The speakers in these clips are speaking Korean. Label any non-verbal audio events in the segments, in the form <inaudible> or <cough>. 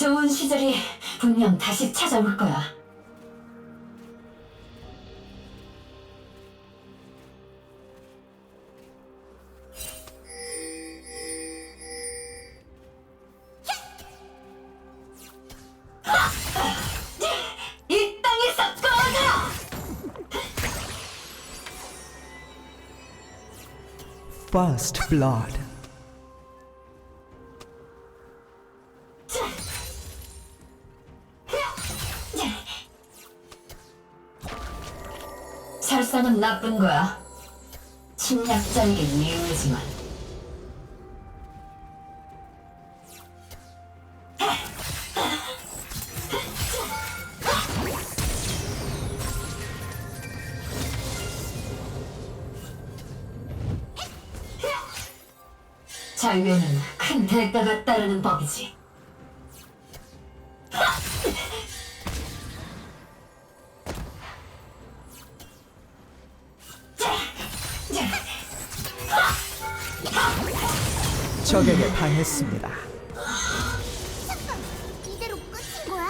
좋은 시절이 분명 다시 찾아올 거야. First blood. 설사는 나쁜 거야. 침략자에게 미우지만. 자유에는 큰 대가가 따르는 법이지. 당했습니다. 이대로 끝인 거야?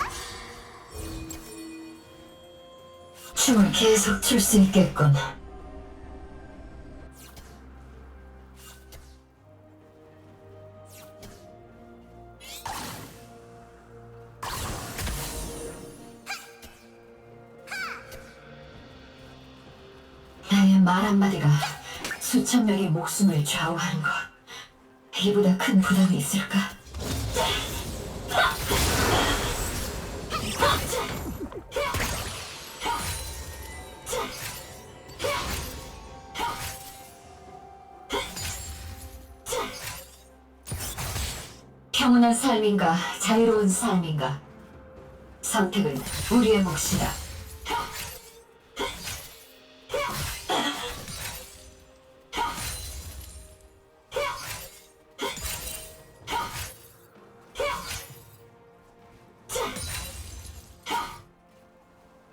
춤을 계속 출 수 있겠군. 나의 말 한마디가 수천 명의 목숨을 좌우하는 것. 이보다 큰 부담이 있을까? 평온한 삶인가, 자유로운 삶인가. 선택은 우리의 몫이다.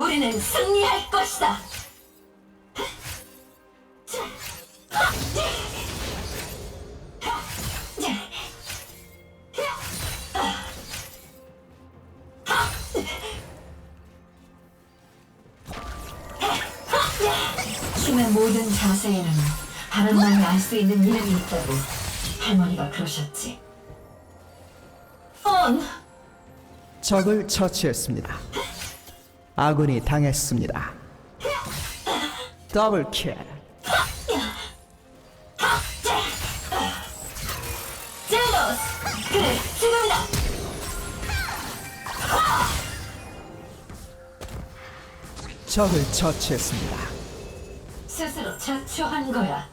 우리는 승리할 것이다. 춤의 모든 자세에는 바람만이 알 수 있는 이름이 있다고 할머니가 그러셨지. 언! 적을 처치했습니다. 아군이 당했습니다. 더블 킬. 적을 처치했습니다. 스스로 자초한 거야.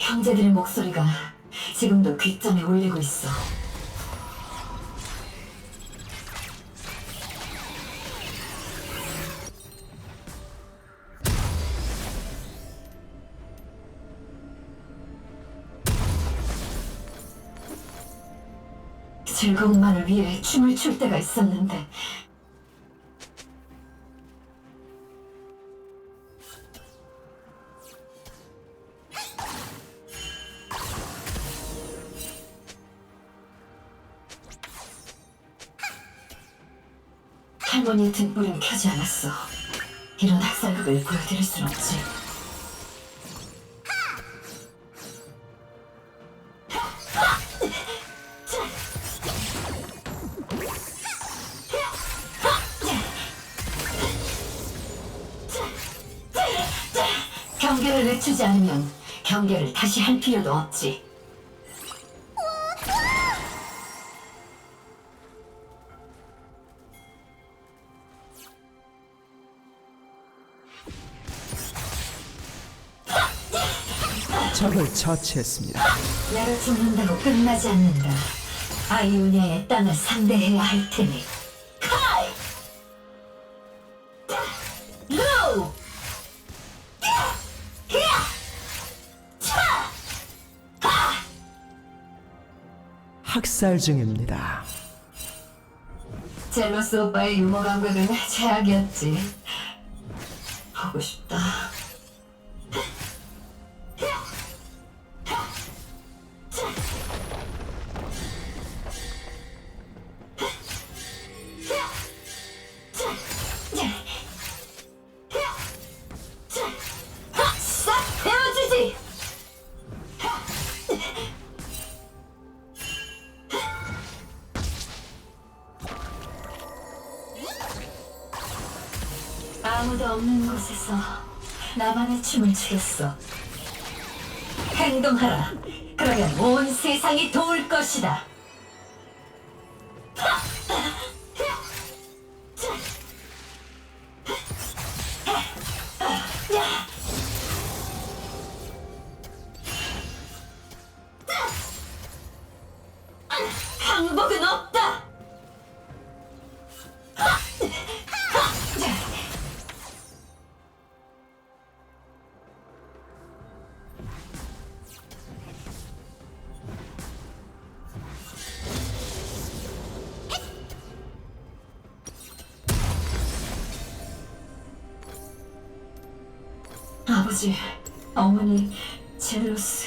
형제들의 목소리가 지금도 귀점에 울리고 있어. 즐거움만을 위해 춤을 출 때가 있었는데 할머니의 등불은 켜지 않았어. 이런 학살극을 보여드릴 순 없지. 늦추지 않으면 경계를 다시 할 필요도 없지. 적을 처치했습니다. 나를 죽는다고 끝나지 않는다. 아이오니아의 땅을 상대해야 할 테니. 학살 중입니다. 젤로스 오빠의 유머 감각은 최악이었지. 보고 싶다. 추겠어. 아버지, 어머니, 젤로스,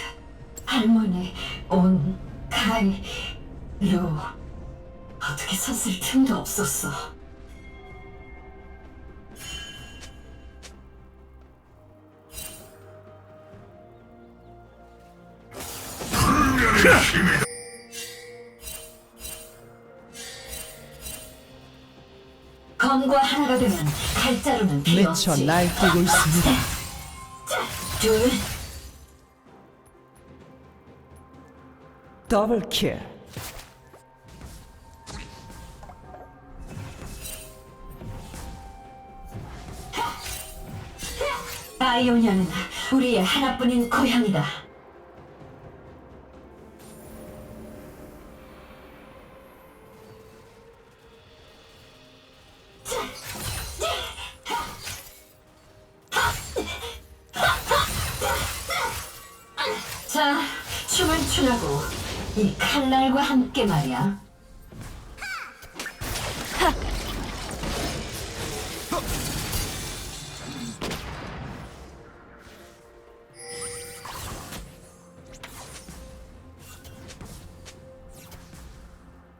할머니, 온, 카이, 루. 어떻게 섰을 틈도 없었어. 검과 하나가 되면 칼자루는 필요 미쳐 없지. 날뛰고 있습니다. 둘, 더블 킬. 아이오니아는 우리의 하나뿐인 고향이다.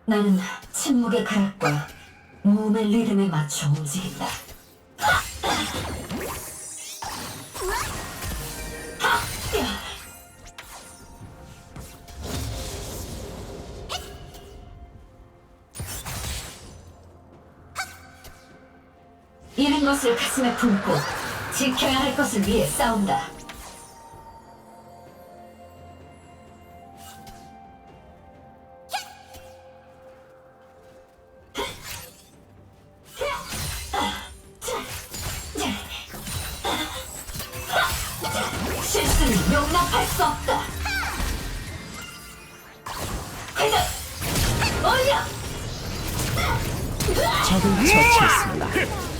나는 침묵의 가락과 몸의 리듬에 맞춰 움직인다. 가슴에 품고 지켜야 할 것을 위해 싸운다. 용납할 수 없다. 올려! 적을 처치했습니다.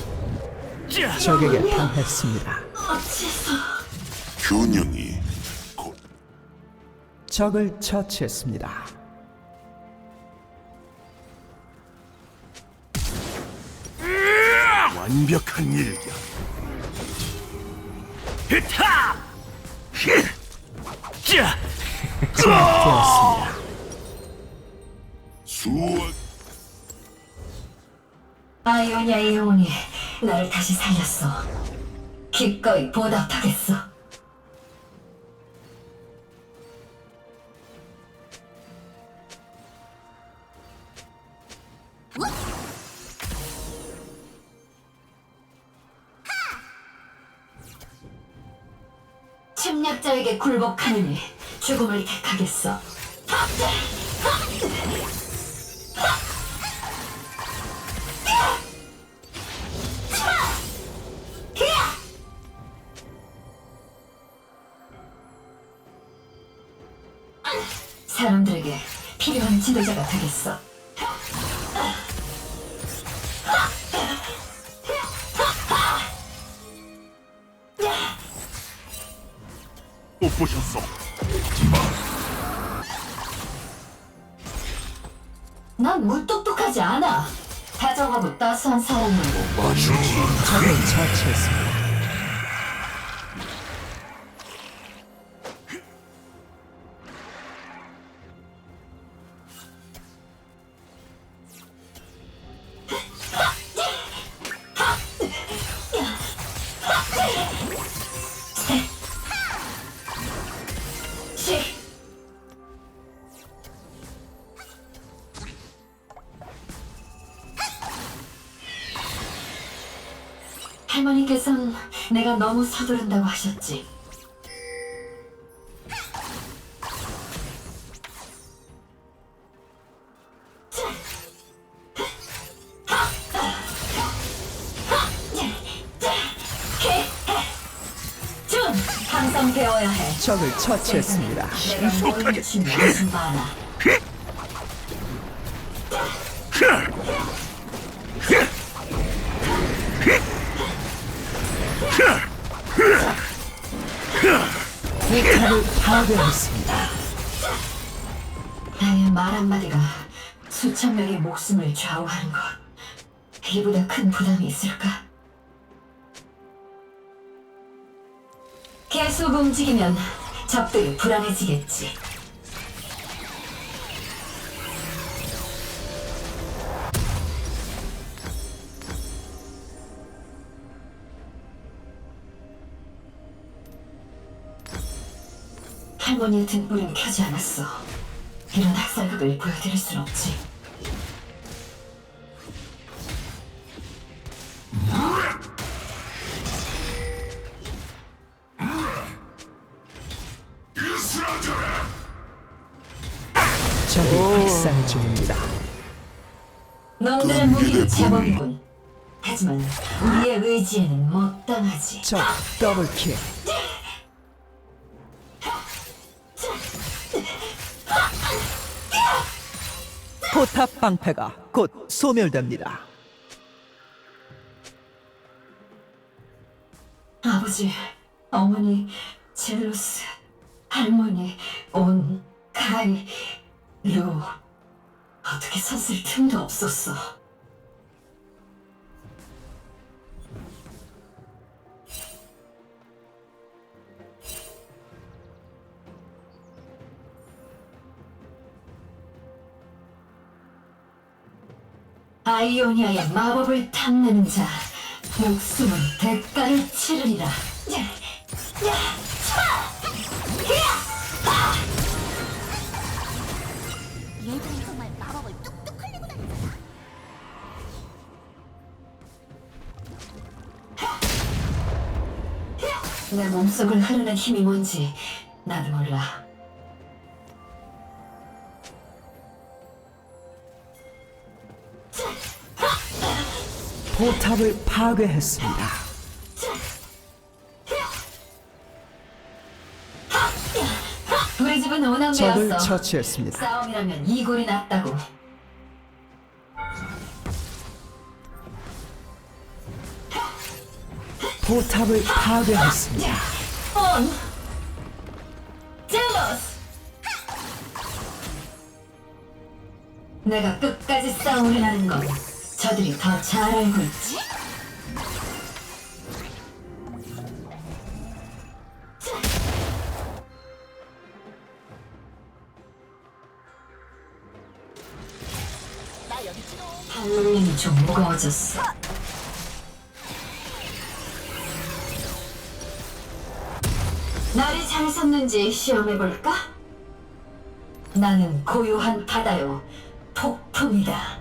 적에게 당했습니다. 어째서 균형이 곧 적을 처치했습니다. 완벽한 일격. 히타! 히! 자! 되었습니다. 수원 아이오니아의 영혼이 나를 다시 살렸어. 기꺼이 보답하겠어. 침략자에게 굴복하느니 죽음을 택하겠어. 사람 지도자가 되겠어. 못 보셨어. 난 무뚝뚝하지 않아. 다정하고 따스한 마주치. 적을 처치했습니다. 서두른다고 하셨지. 준! 항상 배워야 해. 적을 처치했습니다. 내가 뭘 미친 무슨 많 아. 포탑을 파괴했습니다. 나의 말 한마디가 수천 명의 목숨을 좌우하는 것. 이보다 큰 부담이 있을까? 계속 움직이면 적들이 불안해지겠지. 할머니의 등불은 켜지 않았어. 이런 학살극을 보여드릴 순 없지. 적이 학살 중입니다. 놈들의 무기는 제법이군. 하지만 우리의 의지에는 못 당하지. 적 더블킬. 포탑 방패가 곧 소멸됩니다. 아버지, 어머니, 젤로스, 할머니, 온, 카이, 루. 어떻게 섰을 틈도 없었어. 아이오니아의 마법을 탐내는 자, 목숨은 대가를 치르리라. 얘들은 정말 마법을 뚝뚝 흘리고 다니 내 몸속을 흐르는 힘이 뭔지 나도 몰라. 포탑을 파괴했습니다. 우리 집은 적을 오남매였어. 처치했습니다. 싸움이라면 이골이 낫다고. 포탑을 파괴했습니다. 온! 젤러스! 내가 끝까지 싸우려는 건 저들이 더 잘 알고 있지. 발놀림이 좀 무거워졌어. 날이 잘 섰는지 시험해볼까? 나는 고요한 바다요, 폭풍이다.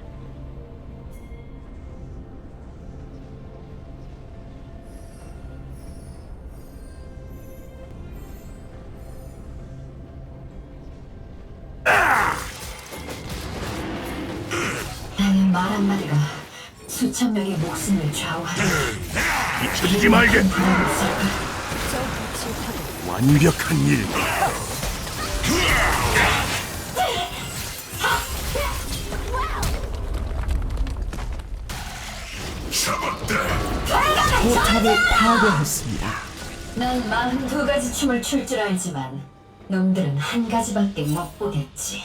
한마디가 수천 명의 목숨을 좌우하는 잊히지 말게. 완벽한 일기. 포탑을 파괴했습니다. 난 마흔 두 가지 춤을 출 줄 알지만 놈들은 한 가지밖에 못 보겠지.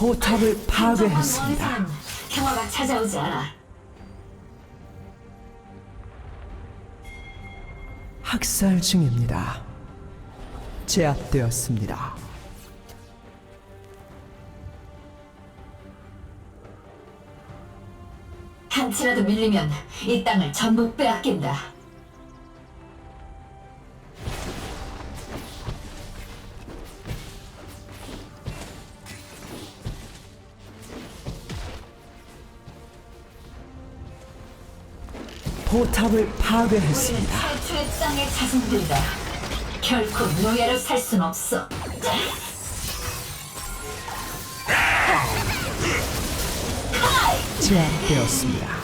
포탑을 파괴했습니다. 평화가 찾아오지 않아. 학살 중입니다. 제압되었습니다. 한치라도 밀리면 이 땅을 전부 빼앗긴다. 포탑을 파괴했습니다. 최초의 땅의 자손들이다. 결코 노예로 살순 없어. 제압되었습니다.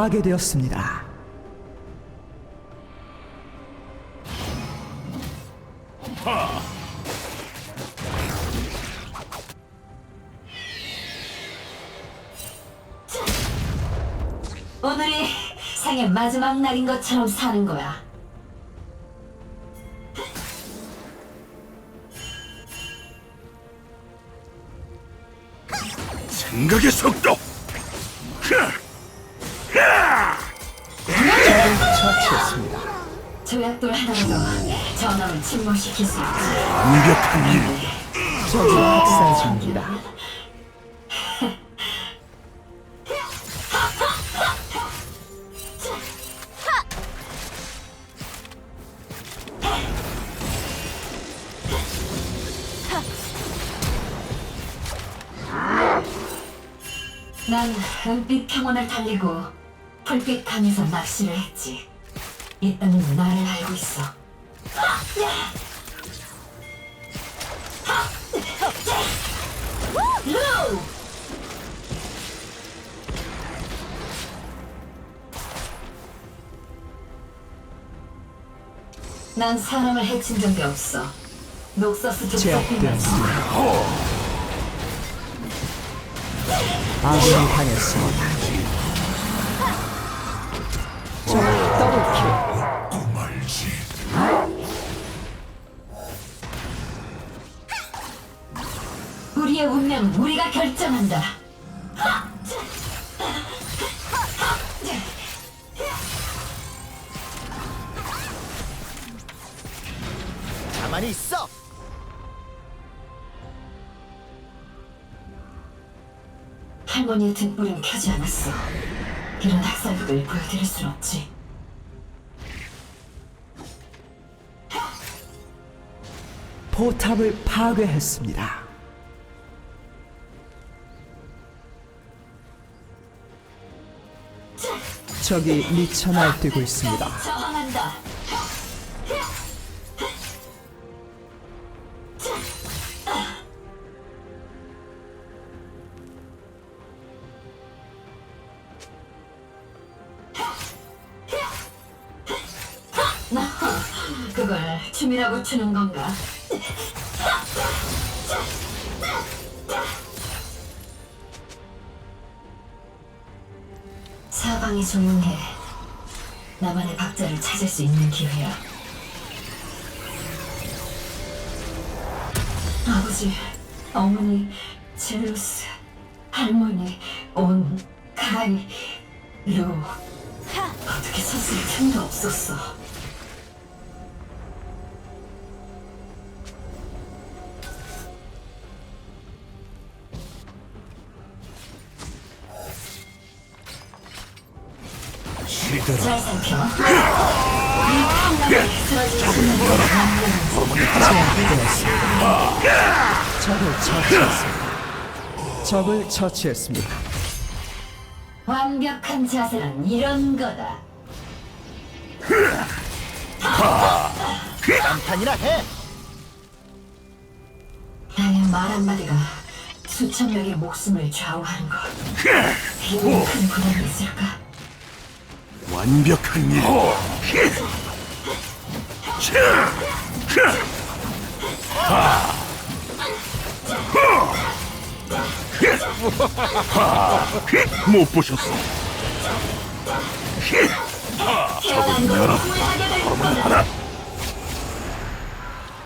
파괴되었습니다. 오늘이 생의 마지막 날인 것처럼 사는 거야. 생각의 속도. 처치했습니다. 조약돌 하나라도 전함을 침몰시킬 수 있지. 완벽한 일. 적이 학살 중입니다. 난 은빛 평원을 달리고 불빛 강에서 낚시를 했지. 이 땅은 나를 알고 있어. 루! 난 사람을 해친 적이 없어. 녹서스 족속뿐이지. 제압되었습니다. 아군이 당했습니다. 적을 더블킬. 우리의 운명은 우리가 결정한다. 가만히 있어. 할머니의 등불은 켜지 않았어. 이런 학살극을 보여드릴 순 없지. 포탑을 파괴했습니다. 적이 미쳐 날뛰고 있습니다. 그걸 춤이라고 추는 건가? 사방이 조용해. 나만의 박자를 찾을 수 있는 기회야. 아버지, 어머니, 제루스, 할머니, 온, 가이, 루. 어떻게 섰을 틈도 없었어. 처치했습니다. 적을 처치했습니다. 완벽한 자세란 이런 거다. 감탄이나 해. 나의 말 한마디가 수천 명의 목숨을 좌우하는 것. 이보다 큰 부담이 있을까? 완벽한 일. 못 보셨어.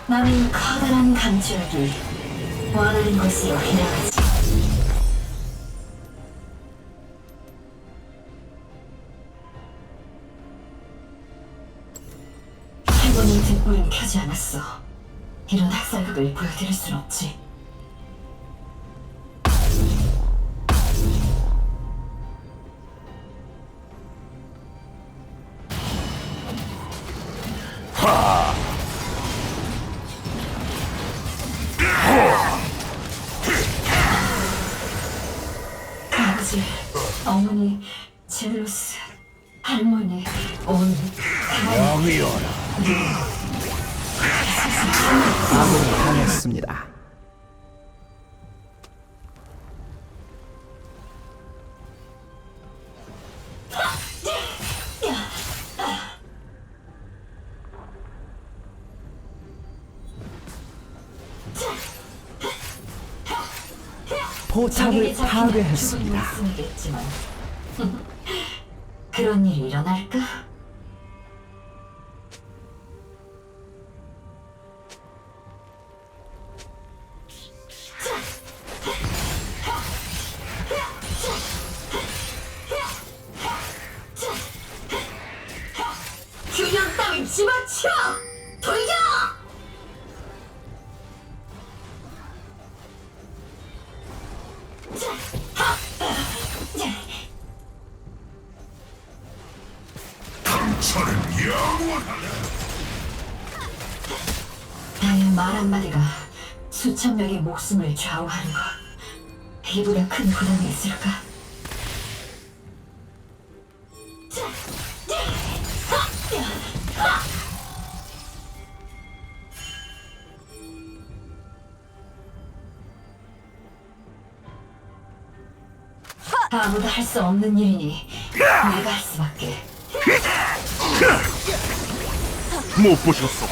나는 커다란 강철기 원하는 곳으로 향하지. 켜지 않았어. 이런 학살극을 보여드릴 순 없지. 파괴했습니다. <laughs> 그런 일이 일어날까? 큰 부담이 있을까? 아무도 할 수 없는 일이니 내가 할 수밖에. 못 보셨소.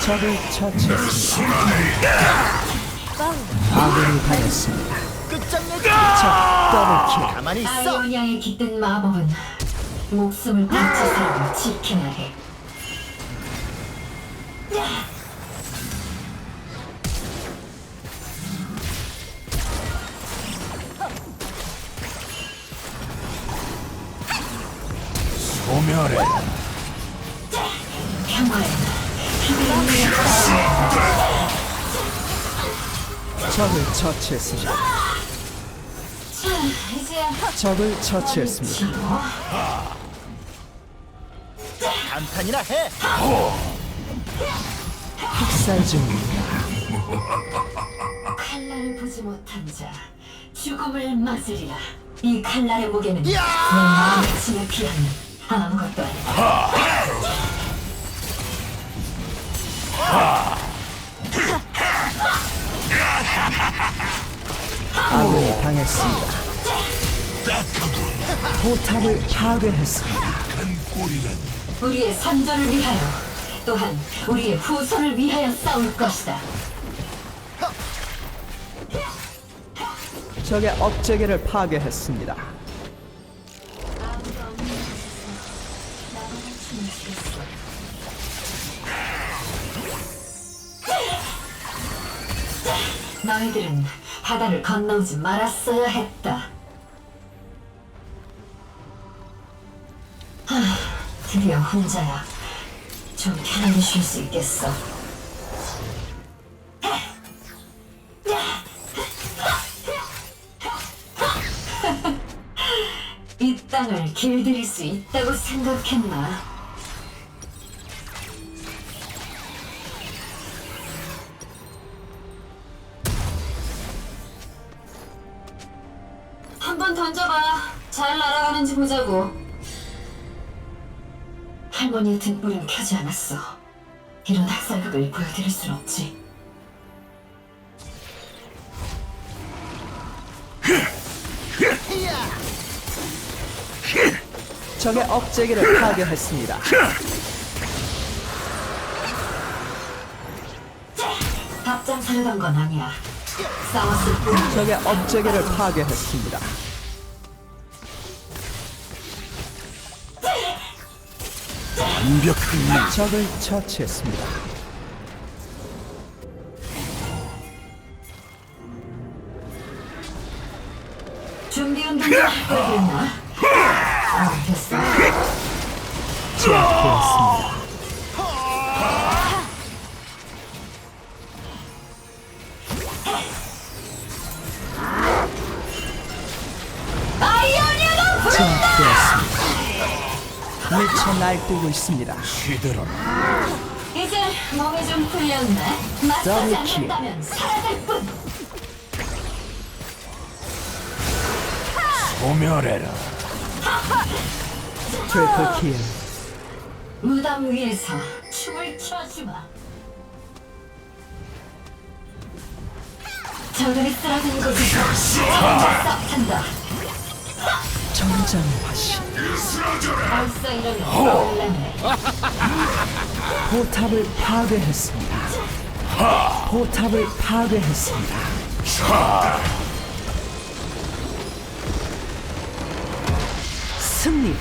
적을 처치했습니다. 아군이 당했습니다. 끝장내지. 적 더블킬. 가만히 있어. 아이오니아의 깃든 마법은 목숨을 바쳐서라도 지켜야 해. 소멸해. 평화에 적을 처치했습니다. 적을 처치했습니다. 감탄이나 해. 학살 중입니다. 칼날을 보지 못한 자 죽음을 맞으리라. 이 칼날의 무게는 내 야! 마음의 침에 비하면 아무것도 아니다. 아군이 당했습니다. 포탑을 파괴했습니다. 우리의 선조를 위하여 또한 우리의 후손을 위하여 싸울 것이다. 적의 업체계를 파괴했습니다. 너희들은 바다를 건너오지 말았어야 했다. 하, 드디어 혼자야. 좀 편하게 쉴 수 있겠어. 이 땅을 길들일 수 있다고 생각했나? 보자고. 할머니의 등불은 켜지 않았어. 이런 학살극을 보여드릴 순 없지. 적의 업체계를 파괴했습니다. 답장 사려던 건 아니야. 싸웠을 뿐. 적의 업체계를 파괴했습니다. 완벽한 날. 적을 처치했습니다. 준비 운동이 시작됐나? 됐습니다 미쳐 날뛰고 있습니다. 시들어라. 이제 몸이 좀 풀렸네. 마사지 킬. 않는다면 사라질 뿐. 소멸해라. 트리플 킬. 무덤 위에서 춤을 춰주마. 저들이 쓰러진 곳에서 싹 한다. 정장 화신. 포탑을 파괴했습니다. 포탑을 파괴했습니다. 승리.